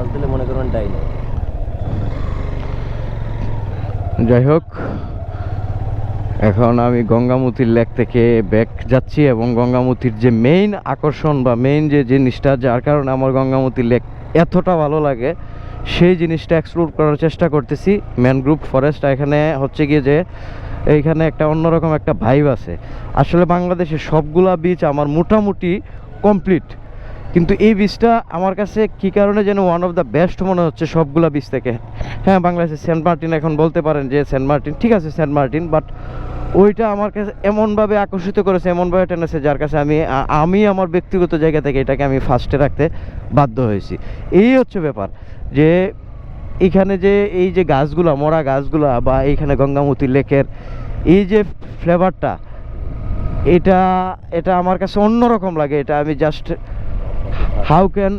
Touch দিলে মনে করবেন ডাইনে। যাই হোক, এখন আমি গঙ্গামতির লেক থেকে ব্যাক যাচ্ছি এবং গঙ্গামতির যে মেইন আকর্ষণ বা মেইন যে জিনিসটা, যার কারণে আমার গঙ্গামতির লেক এতটা ভালো লাগে, সেই জিনিসটা এক্সপ্লোর করার চেষ্টা করতেছি। ম্যানগ্রুভ ফরেস্ট এখানে হচ্ছে গিয়ে যে এইখানে একটা অন্যরকম একটা ভাইব আছে। আসলে বাংলাদেশের সবগুলা বিচ আমার মোটামুটি কমপ্লিট কিন্তু এই বীজটা আমার কাছে কি কারণে যেন ওয়ান অফ দ্য বেস্ট মনে হচ্ছে সবগুলা বীজ থেকে। হ্যাঁ বাংলাদেশের সেন্ট মার্টিন এখন বলতে পারেন যে সেন্ট মার্টিন ঠিক আছে সেন্ট মার্টিন বাট ওইটা আমার কাছে এমনভাবে আকর্ষিত করেছে, এমনভাবে টেনেছে যার কাছে আমি আমি আমার ব্যক্তিগত জায়গা থেকে এটাকে আমি ফার্স্টে রাখতে বাধ্য হয়েছি। এই হচ্ছে ব্যাপার যে এখানে যে এই যে গাছগুলা, মরা গাছগুলা বা এইখানে গঙ্গামতি লেকের এই যে ফ্লেভারটা এটা এটা আমার কাছে অন্যরকম লাগে। এটা আমি just how can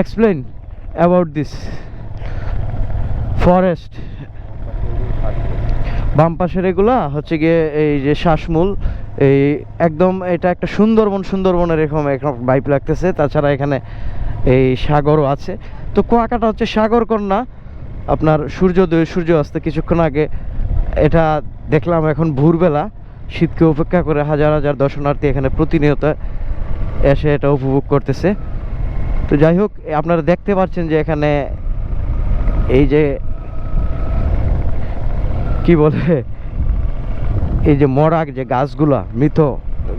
explain about this forest বাম পাশের এগুলা হচ্ছে গিয়ে এই যে শ্বাসমূল, এই একদম এটা একটা সুন্দরবন, সুন্দরবনের এরকম এরকম বাইপ লাগতেছে। তাছাড়া এখানে এই সাগরও আছে। তো কুয়াকাটা হচ্ছে সাগর কন্যা। আপনার সূর্যোদয় সূর্য অস্ত কিছুক্ষণ আগে এটা দেখলাম এখন ভোরবেলা। শীতকে উপেক্ষা করে হাজার হাজার দর্শনার্থী এখানে প্রতিনিয়ত এসে এটা উপভোগ করতেছে। তো যাই হোক আপনারা দেখতে পাচ্ছেন যে এখানে এই যে কি বলে, এই যে মরা যে গাছগুলা, মৃত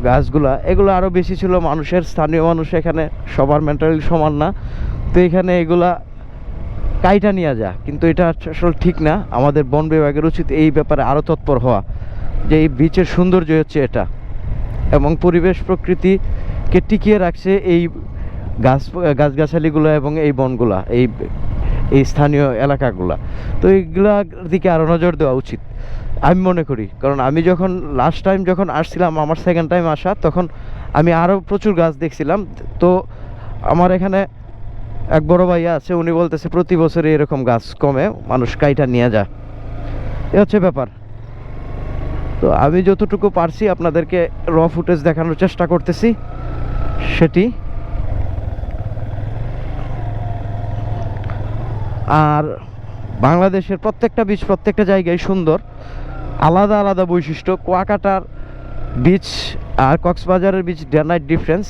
গাছগুলা, এগুলো আরও বেশি ছিল মানুষের, স্থানীয় মানুষ এখানে সবার মেন্টালি সমান না। তো এখানে এগুলা কাইটা নিয়ে যা, কিন্তু এটা আসলে ঠিক না। আমাদের বন বিভাগের উচিত এই ব্যাপারে আরও তৎপর হওয়া, যে এই বিচের সৌন্দর্য হচ্ছে এটা। এবং পরিবেশ প্রকৃতিকে টিকিয়ে রাখছে এই গাছ, গাছগাছালিগুলো এবং এই বনগুলা, এই এই স্থানীয় এলাকাগুলা। তো এইগুলার দিকে আরও নজর দেওয়া উচিত, আমি মনে করি। কারণ আমি যখন লাস্ট টাইম যখন আসছিলাম, আমার সেকেন্ড টাইম আসা, তখন আমি আরও প্রচুর গাছ দেখছিলাম। তো আমার এখানে এক বড় ভাইয়া আছে, উনি বলতেছে, প্রতি বছরে এরকম গাছ কমে, মানুষ কাইটা নিয়ে যায়। এ হচ্ছে ব্যাপার। তো আমি যতটুকু পারছি, আপনাদেরকে র ফুটেজ দেখানোর চেষ্টা করতেছি। সেটি। আর বাংলাদেশের প্রত্যেকটা বীজ প্রত্যেকটা জায়গায় সুন্দর। আলাদা আলাদা বৈশিষ্ট্য, কুয়াকাটার বীচ আর কক্সবাজারের বীচ ডেনাইট ডিফারেন্স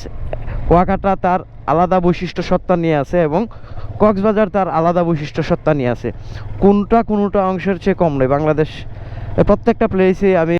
কুয়াকাটা তার আলাদা বৈশিষ্ট্য সত্তা নিয়ে আছে এবং কক্সবাজার তার আলাদা বৈশিষ্ট্য সত্তা নিয়ে আছে। কোনটা কোনোটা অংশের চেয়ে কম নয়। বাংলাদেশ প্রত্যেকটা প্লেসে আমি